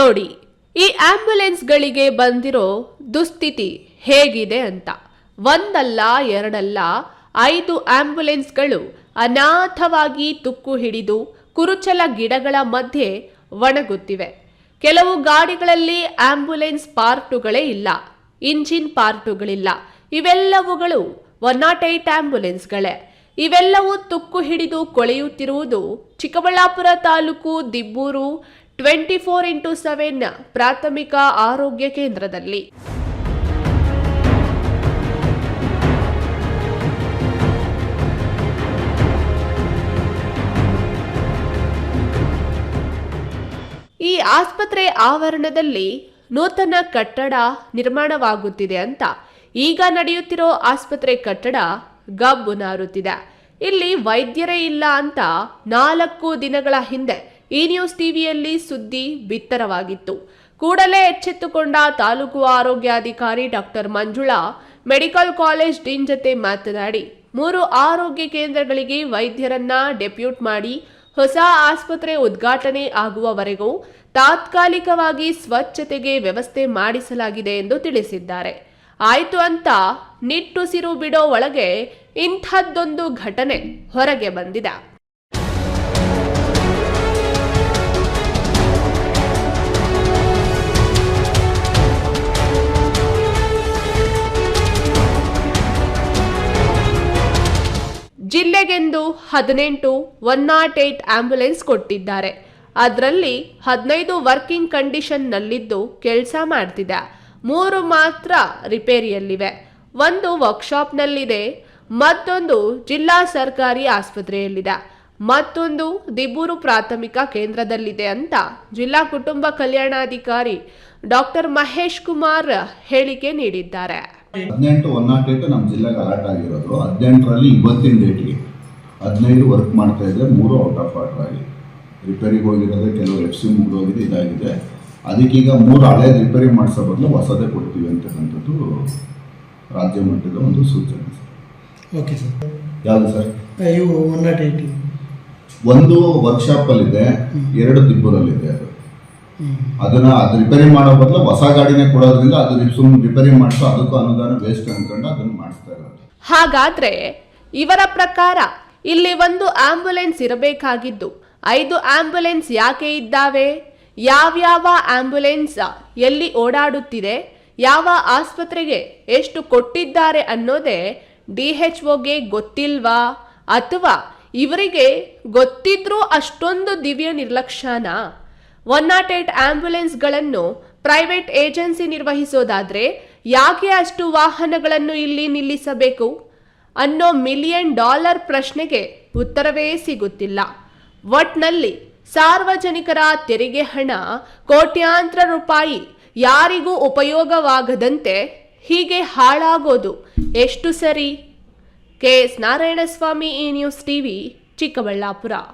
ನೋಡಿ, ಈ ಆಂಬ್ಯುಲೆನ್ಸ್ಗಳಿಗೆ ಬಂದಿರೋ ದುಸ್ಥಿತಿ ಹೇಗಿದೆ ಅಂತ. ಒಂದಲ್ಲ, ಎರಡಲ್ಲ, ಐದು ಆಂಬ್ಯುಲೆನ್ಸ್ಗಳು ಅನಾಥವಾಗಿ ತುಕ್ಕು ಹಿಡಿದು ಕುರುಚಲ ಗಿಡಗಳ ಮಧ್ಯೆ ಒಣಗುತ್ತಿವೆ. ಕೆಲವು ಗಾಡಿಗಳಲ್ಲಿ ಆಂಬ್ಯುಲೆನ್ಸ್ ಪಾರ್ಟುಗಳೇ ಇಲ್ಲ, ಇಂಜಿನ್ ಪಾರ್ಟುಗಳಿಲ್ಲ. ಇವೆಲ್ಲವುಗಳು ಒನ್ ನಾಟ್ ಏಟ್ ಆಂಬ್ಯುಲೆನ್ಸ್ಗಳೇ. ಇವೆಲ್ಲವೂ ತುಕ್ಕು ಹಿಡಿದು ಕೊಳೆಯುತ್ತಿರುವುದು Chikkaballapura taluk Dibbur twenty four into seven ಪ್ರಾಥಮಿಕ ಆರೋಗ್ಯ ಕೇಂದ್ರದಲ್ಲಿ. ಈ ಆಸ್ಪತ್ರೆ ಆವರಣದಲ್ಲಿ ನೂತನ ಕಟ್ಟಡ ನಿರ್ಮಾಣವಾಗುತ್ತಿದೆ ಅಂತ ಈಗ ನಡೆಯುತ್ತಿರೋ ಆಸ್ಪತ್ರೆ ಕಟ್ಟಡ ಗಬ್ಬು ನಾರುತ್ತಿದೆ. ಇಲ್ಲಿ ವೈದ್ಯರೇ ಇಲ್ಲ ಅಂತ ನಾಲ್ಕು ದಿನಗಳ ಹಿಂದೆ ಈ ನ್ಯೂಸ್ ಟಿವಿಯಲ್ಲಿ ಸುದ್ದಿ ಬಿತ್ತರವಾಗಿತ್ತು. ಕೂಡಲೇ ಎಚ್ಚೆತ್ತುಕೊಂಡ ತಾಲೂಕು ಆರೋಗ್ಯಾಧಿಕಾರಿ doctor Manjula, medical college dean ಜತೆ ಮಾತನಾಡಿ, ಮೂರು ಆರೋಗ್ಯ ಕೇಂದ್ರಗಳಿಗೆ ವೈದ್ಯರನ್ನ ಡೆಪ್ಯೂಟ್ ಮಾಡಿ ಹೊಸ ಆಸ್ಪತ್ರೆ ಉದ್ಘಾಟನೆ ಆಗುವವರೆಗೂ ತಾತ್ಕಾಲಿಕವಾಗಿ ಸ್ವಚ್ಛತೆಗೆ ವ್ಯವಸ್ಥೆ ಮಾಡಿಸಲಾಗಿದೆ ಎಂದು ತಿಳಿಸಿದ್ದಾರೆ. ಆಯಿತು ಅಂತ ನಿಟ್ಟುಸಿರು ಬಿಡೋ ಒಳಗೆ ಇಂಥದ್ದೊಂದು ಘಟನೆ ಹೊರಗೆ ಬಂದಿದೆ. ಜಿಲ್ಲೆಗೆಂದು ಹದಿನೆಂಟು ಒನ್ ನಾಟ್ ಏಟ್ ಆಂಬ್ಯುಲೆನ್ಸ್ ಕೊಟ್ಟಿದ್ದಾರೆ. ಅದರಲ್ಲಿ ಹದಿನೈದು ವರ್ಕಿಂಗ್ ಕಂಡೀಷನ್ನಲ್ಲಿದ್ದು ಕೆಲಸ ಮಾಡ್ತಿದೆ. ಮೂರು ಮಾತ್ರ ರಿಪೇರಿಯಲ್ಲಿವೆ. ಒಂದು ವರ್ಕ್ಶಾಪ್ನಲ್ಲಿದೆ. ಮತ್ತೊಂದು ಜಿಲ್ಲಾ ಸರ್ಕಾರಿ ಆಸ್ಪತ್ರೆಯಲ್ಲಿದೆ. ಮತ್ತೊಂದು ದಿಬ್ಬೂರು ಪ್ರಾಥಮಿಕ ಕೇಂದ್ರದಲ್ಲಿದೆ ಅಂತ ಜಿಲ್ಲಾ ಕುಟುಂಬ ಕಲ್ಯಾಣಾಧಿಕಾರಿ ಡಾಕ್ಟರ್ ಮಹೇಶ್ ಕುಮಾರ್ ಹೇಳಿಕೆ ನೀಡಿದ್ದಾರೆ. ಹದಿನೆಂಟು ಒನ್ ನಾಟ್ ಏಟ್ ನಮ್ಮ ಜಿಲ್ಲೆಗೆ ಅಲರ್ಟ್ ಆಗಿರೋದು ಹದಿನೆಂಟರಲ್ಲಿ ಇವತ್ತಿನ ಡೇಟ್ಗೆ ಹದಿನೈದು ವರ್ಕ್ ಮಾಡ್ತಾ ಇದೆ ಮೂರು ಔಟ್ ಆಫ್ ಆರ್ಡರ್ ಆಗಿ ರಿಪೇರಿಗೆ ಹೋಗಿರೋದು ಕೆಲವು ಎಫ್ ಸಿ ಮುಗಿದೋಗಿದೆ ಇದಾಗಿದೆ. ಅದಕ್ಕೀಗ ಮೂರು ಹಳೇದು ರಿಪೇರಿ ಮಾಡಿಸೋ ಬದಲು ಹೊಸದೇ ಕೊಡ್ತೀವಿ ಅಂತಕ್ಕಂಥದ್ದು ರಾಜ್ಯ ಮಟ್ಟದ ಒಂದು ಸೂಚನೆ ಸರ್. ಓಕೆ ಸರ್ ಯಾವುದು ಸರ್? ಇವು ಒನ್ ನಾಟ್ ಏಯ್ಟಿ ಒಂದು ವರ್ಕ್ಶಾಪಲ್ಲಿದೆ ಎರಡು ದಿಬ್ಬೂರಲ್ಲಿದೆ ಅದು. ಅದನ್ನ ಅದು ರಿಪೇರಿ ಮಾಡೋ ಬದಲು ಹೊಸ ಗಾಡಿನೇ ಕೊಡೋದ್ರಿಂದ ಅದು ಸುಮ್ಮನೆ ರಿಪೇರಿ ಮಾಡಿಸೋ ಅದಕ್ಕೂ ಅನುದಾನ ವೇಸ್ಟ್ ಅನ್ಕೊಂಡು ಅದನ್ನ ಮಾಡಿಸ್ತಾ ಇರೋದು. ಹಾಗಾದ್ರೆ ಇವರ ಪ್ರಕಾರ ಇಲ್ಲಿ ಒಂದು ಆಂಬ್ಯುಲೆನ್ಸ್ ಇರಬೇಕಾಗಿದ್ದು ಐದು ಆಂಬ್ಯುಲೆನ್ಸ್ ಯಾಕೆ ಇದ್ದಾವೆ? ಯಾವ್ಯಾವ ಆಂಬ್ಯುಲೆನ್ಸ್ ಎಲ್ಲಿ ಓಡಾಡುತ್ತಿದೆ? ಯಾವ ಆಸ್ಪತ್ರೆಗೆ ಎಷ್ಟು ಕೊಟ್ಟಿದ್ದಾರೆ ಅನ್ನೋದೇ ಡಿ ಎಚ್ ಒಗೆ ಗೊತ್ತಿಲ್ವಾ? ಅಥವಾ ಇವರಿಗೆ ಗೊತ್ತಿದ್ರೂ ಅಷ್ಟೊಂದು ದಿವ್ಯ ನಿರ್ಲಕ್ಷ್ಯನಾ? ಒನ್ ನಾಟ್ ಏಟ್ ಆಂಬ್ಯುಲೆನ್ಸ್ಗಳನ್ನು ಪ್ರೈವೇಟ್ ಏಜೆನ್ಸಿ ನಿರ್ವಹಿಸೋದಾದ್ರೆ ಯಾಕೆ ಅಷ್ಟು ವಾಹನಗಳನ್ನು ಇಲ್ಲಿ ನಿಲ್ಲಿಸಬೇಕು? ಅನ್ನೋ ಮಿಲಿಯನ್ ಡಾಲರ್ ಪ್ರಶ್ನೆಗೆ ಉತ್ತರವೇ ಸಿಗುತ್ತಿಲ್ಲ. ಒಟ್ನಲ್ಲಿ ಸಾರ್ವಜನಿಕರ ತೆರಿಗೆ ಹಣ ಕೋಟ್ಯಾಂತರ ರೂಪಾಯಿ ಯಾರಿಗೂ ಉಪಯೋಗವಾಗದಂತೆ ಹೀಗೆ ಹಾಳಾಗೋದು ಎಷ್ಟು ಸರಿ? ಕೆ ಎಸ್ ನಾರಾಯಣಸ್ವಾಮಿ ಈ ನ್ಯೂಸ್ ಟಿವಿ, ಚಿಕ್ಕಬಳ್ಳಾಪುರ.